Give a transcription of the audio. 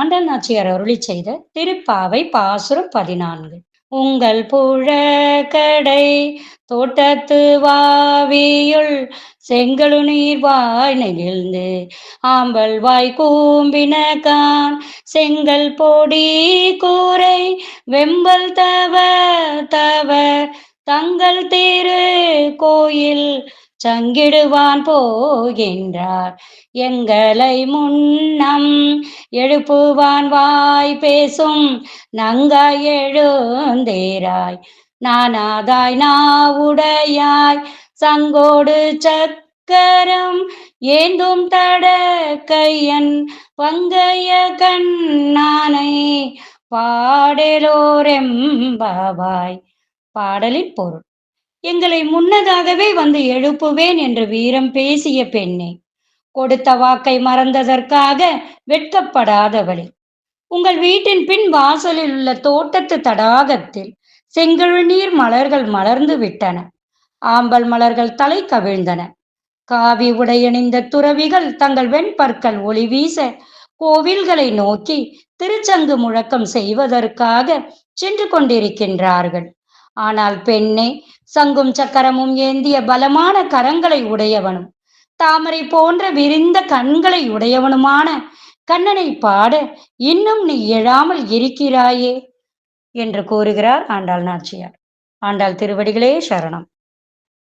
ஆண்டாள் நாச்சியார் அருளி செய்த திருப்பாவை பாசுரம் பதினான்கு. உங்கள் புழக்கடை தோட்டத்து வாவியுள் செங்கழு நீர் வாய் நெகிழ்ந்து ஆம்பல் வாய் கூம்பினகான் செங்கல் பொடி கூரை வெம்பல் தவ தவ தங்கள் திரு கோயில் சங்கிடுவான் போகின்றார். எங்களை முன்னம் எழுப்புவான் வாய் பேசும் நங்காய் எழுந்தேராய். நானாதாய் நாவுடையாய் சங்கோடு சக்கரம் ஏந்தும் தட கையன் பங்கைய கண்ணானை பாடலோரெம்பாவாய். பாடலின் பொருள் எங்களை முன்னதாகவே வந்து எழுப்புவேன் என்று வீரம் பேசிய பெண்ணே. கொடுத்த வாக்கை மறந்ததற்காக வெட்கப்படாதவளே. உங்கள் வீட்டின் பின் வாசலில் உள்ள தோட்டத்து தடாகத்தில் செங்கழுநீர் மலர்கள் மலர்ந்து விட்டன. ஆம்பல் மலர்கள் தலை கவிழ்ந்தன. காவி உடையணிந்த துறவிகள் தங்கள் வெண்பற்கள் ஒளி வீச கோவில்களை நோக்கி திருச்சங்கு முழக்கம் செய்வதற்காக சென்று கொண்டிருக்கின்றார்கள். ஆனால் பெண்ணே சங்கும் சக்கரமும் ஏந்திய பலமான கரங்களை உடையவனும் தாமரை போன்ற விரிந்த கண்களை உடையவனுமான கண்ணனை பாட இன்னும் நீ எழாமல் இருக்கிறாயே என்று கூறுகிறார் ஆண்டாள் நாச்சியார். ஆண்டாள் திருவடிகளே சரணம்.